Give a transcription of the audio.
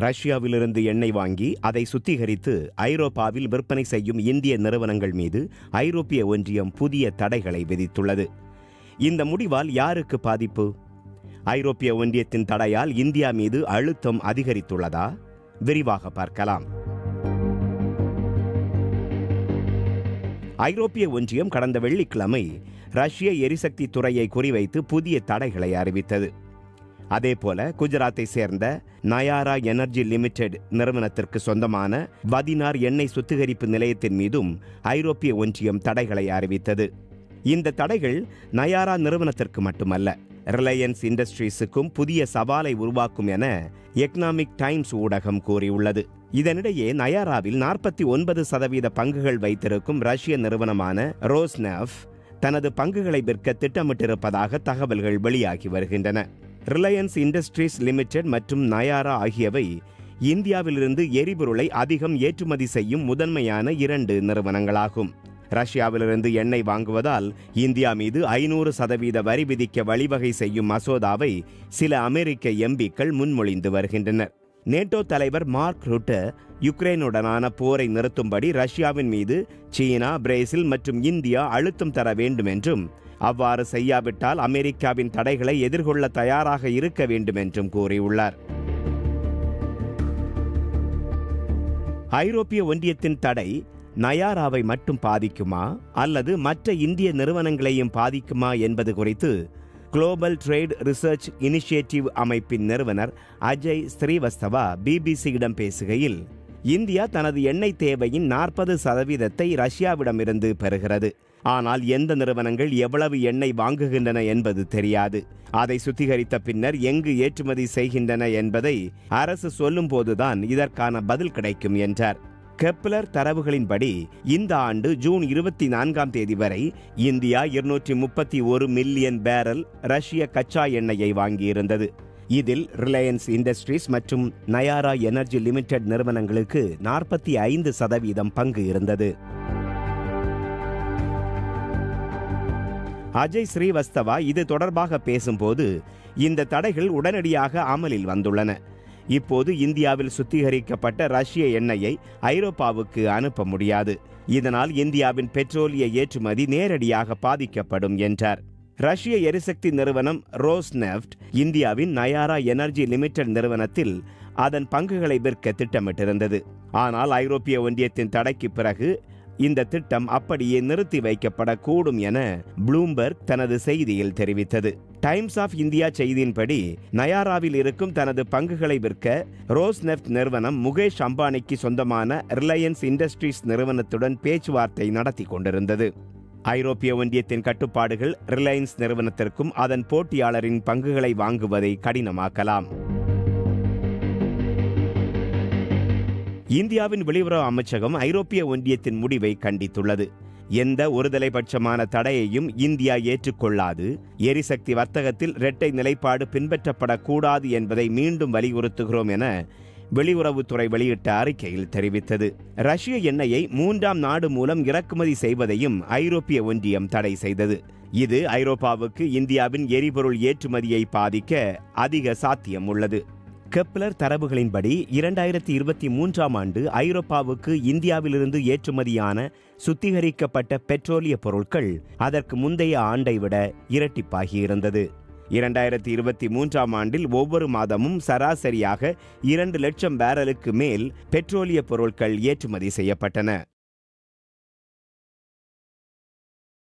ரஷ்யாவிலிருந்து எண்ணெய் வாங்கி அதை சுத்திகரித்து ஐரோப்பாவில் விற்பனை செய்யும் இந்திய நிறுவனங்கள் மீது ஐரோப்பிய ஒன்றியம் புதிய தடைகளை விதித்துள்ளது. இந்த முடிவால் யாருக்கு பாதிப்பு? ஐரோப்பிய ஒன்றியத்தின் தடையால் இந்தியா மீது அழுத்தம் அதிகரித்துள்ளதா? விரிவாக பார்க்கலாம். ஐரோப்பிய ஒன்றியம் கடந்த வெள்ளிக்கிழமை ரஷ்ய எரிசக்தி துறையை குறிவைத்து புதிய தடைகளை அறிவித்தது. அதேபோல குஜராத்தை சேர்ந்த நயாரா எனர்ஜி லிமிடெட் நிறுவனத்திற்கு சொந்தமான வதினார் எண்ணெய் சுத்திகரிப்பு நிலையத்தின் மீதும் ஐரோப்பிய ஒன்றியம் தடைகளை அறிவித்தது. இந்த தடைகள் நயாரா நிறுவனத்திற்கு மட்டுமல்ல ரிலையன்ஸ் இண்டஸ்ட்ரீஸுக்கும் புதிய சவாலை உருவாக்கும் என எக்கனாமிக் டைம்ஸ் ஊடகம் கூறியுள்ளது. இதனிடையே நயாராவில் நாற்பத்தி ஒன்பது சதவீத பங்குகள் வைத்திருக்கும் ரஷ்ய நிறுவனமான ரோஸ்னெஃப் தனது பங்குகளை விற்க திட்டமிட்டிருப்பதாக தகவல்கள் வெளியாகி வருகின்றன. ரிலையன்ஸ் இண்டஸ்ட்ரீஸ் லிமிடெட் மற்றும் நயாரா ஆகியவை இந்தியாவிலிருந்து எரிபொருளை அதிகம் ஏற்றுமதி செய்யும் முதன்மையான இரண்டு நிறுவனங்களாகும். ரஷ்யாவிலிருந்து எண்ணெய் வாங்குவதால் இந்தியா மீது ஐநூறு சதவீத வரி விதிக்க வழிவகை செய்யும் மசோதாவை சில அமெரிக்க எம்பிக்கள் முன்மொழிந்து வருகின்றனர். நேட்டோ தலைவர் மார்க் ருட்டர் யுக்ரைனுடனான போரை நிறுத்தும்படி ரஷ்யாவின் மீது சீனா பிரேசில் மற்றும் இந்தியா அழுத்தம் தர வேண்டும் என்றும் அவ்வாறு செய்யாவிட்டால் அமெரிக்காவின் தடைகளை எதிர்கொள்ள தயாராக இருக்க வேண்டும் என்றும் கூறியுள்ளார். ஐரோப்பிய ஒன்றியத்தின் தடை நயாராவை மட்டும் பாதிக்குமா? அல்லது மற்ற இந்திய நிறுவனங்களையும் பாதிக்குமா என்பது குறித்து குளோபல் ட்ரேட் ரிசர்ச் இனிஷியேட்டிவ் அமைப்பின் நிறுவனர் அஜய் ஸ்ரீவஸ்தவா பிபிசியிடம் பேசுகையில் இந்தியா தனது எண்ணெய் தேவையின் நாற்பது சதவீதத்தை ரஷ்யாவிடமிருந்து பெறுகிறது. ஆனால் எந்த நிறுவனங்கள் எவ்வளவு எண்ணெய் வாங்குகின்றன என்பது தெரியாது. அதை சுத்திகரித்த பின்னர் எங்கு ஏற்றுமதி செய்கின்றன என்பதை அரசு சொல்லும்போதுதான் இதற்கான பதில் கிடைக்கும் என்றார். கெப்லர் தரவுகளின்படி இந்த ஆண்டு ஜூன் இருபத்தி நான்காம் தேதி வரை இந்தியா இருநூற்றி முப்பத்தி ஒரு மில்லியன் பேரல் ரஷ்ய கச்சா எண்ணெயை வாங்கியிருந்தது. இதில் ரிலையன்ஸ் இண்டஸ்ட்ரீஸ் மற்றும் நயாரா எனர்ஜி லிமிடெட் நிறுவனங்களுக்கு நாற்பத்தி ஐந்து சதவீதம் பங்கு இருந்தது. அஜய் ஸ்ரீவஸ்தவா இது தொடர்பாக பேசும்போது இந்த தடைகள் உடனடியாக அமலில் வந்துள்ளன. இப்போது இந்தியாவில் சுத்திகரிக்கப்பட்ட ரஷ்ய எண்ணெயை ஐரோப்பாவுக்கு அனுப்ப முடியாது. இதனால் இந்தியாவின் பெட்ரோலிய ஏற்றுமதி நேரடியாக பாதிக்கப்படும் என்றார். ரஷ்ய எரிசக்தி நிறுவனம் ரோஸ்நெஃப்ட் இந்தியாவின் நயாரா எனர்ஜி லிமிடெட் நிறுவனத்தில் அதன் பங்குகளை விற்க திட்டமிட்டிருந்தது. ஆனால் ஐரோப்பிய ஒன்றியத்தின் தடைக்கு பிறகு இந்த திட்டம் அப்படியே நிறுத்தி வைக்கப்படக்கூடும் என ப்ளூம்பர்க் தனது செய்தியில் தெரிவித்தது. டைம்ஸ் ஆஃப் இந்தியா செய்தியின்படி நயாராவில் இருக்கும் தனது பங்குகளை விற்க ரோஸ் நெஃப்ட் நிறுவனம் முகேஷ் அம்பானிக்கு சொந்தமான ரிலையன்ஸ் இண்டஸ்ட்ரீஸ் நிறுவனத்துடன் பேச்சுவார்த்தை நடத்தி கொண்டிருந்தது. ஐரோப்பிய ஒன்றியத்தின் கட்டுப்பாடுகள் ரிலையன்ஸ் நிறுவனத்திற்கும் அதன் போட்டியாளரின் பங்குகளை வாங்குவதை கடினமாக்கலாம். இந்தியாவின் வெளியுறவு அமைச்சகம் ஐரோப்பிய ஒன்றியத்தின் முடிவை கண்டித்துள்ளது. எந்த ஒருதலைபட்சமான தடையையும் இந்தியா ஏற்றுக்கொள்ளாது. எரிசக்தி வர்த்தகத்தில் இரட்டை நிலைப்பாடு பின்பற்றப்படக்கூடாது என்பதை மீண்டும் வலியுறுத்துகிறோம் என வெளியுறவுத்துறை வெளியிட்ட அறிக்கையில் தெரிவித்தது. ரஷ்ய எண்ணெயை மூன்றாம் நாடு மூலம் இறக்குமதி செய்வதையும் ஐரோப்பிய ஒன்றியம் தடை செய்தது. இது ஐரோப்பாவுக்கு இந்தியாவின் எரிபொருள் ஏற்றுமதியை பாதிக்க அதிக சாத்தியம் உள்ளது. கெப்லர் தரவுகளின்படி இரண்டாயிரத்தி இருபத்தி மூன்றாம் ஆண்டு ஐரோப்பாவுக்கு இந்தியாவிலிருந்து ஏற்றுமதியான சுத்திகரிக்கப்பட்ட பெட்ரோலிய பொருட்கள் அதற்கு முந்தைய ஆண்டை விட இரட்டிப்பாகியிருந்தது இரண்டாயிரத்தி இருபத்தி மூன்றாம் ஆண்டில் ஒவ்வொரு மாதமும் சராசரியாக இரண்டு லட்சம் பேரலுக்கு மேல் பெட்ரோலிய பொருட்கள் ஏற்றுமதி செய்யப்பட்டன.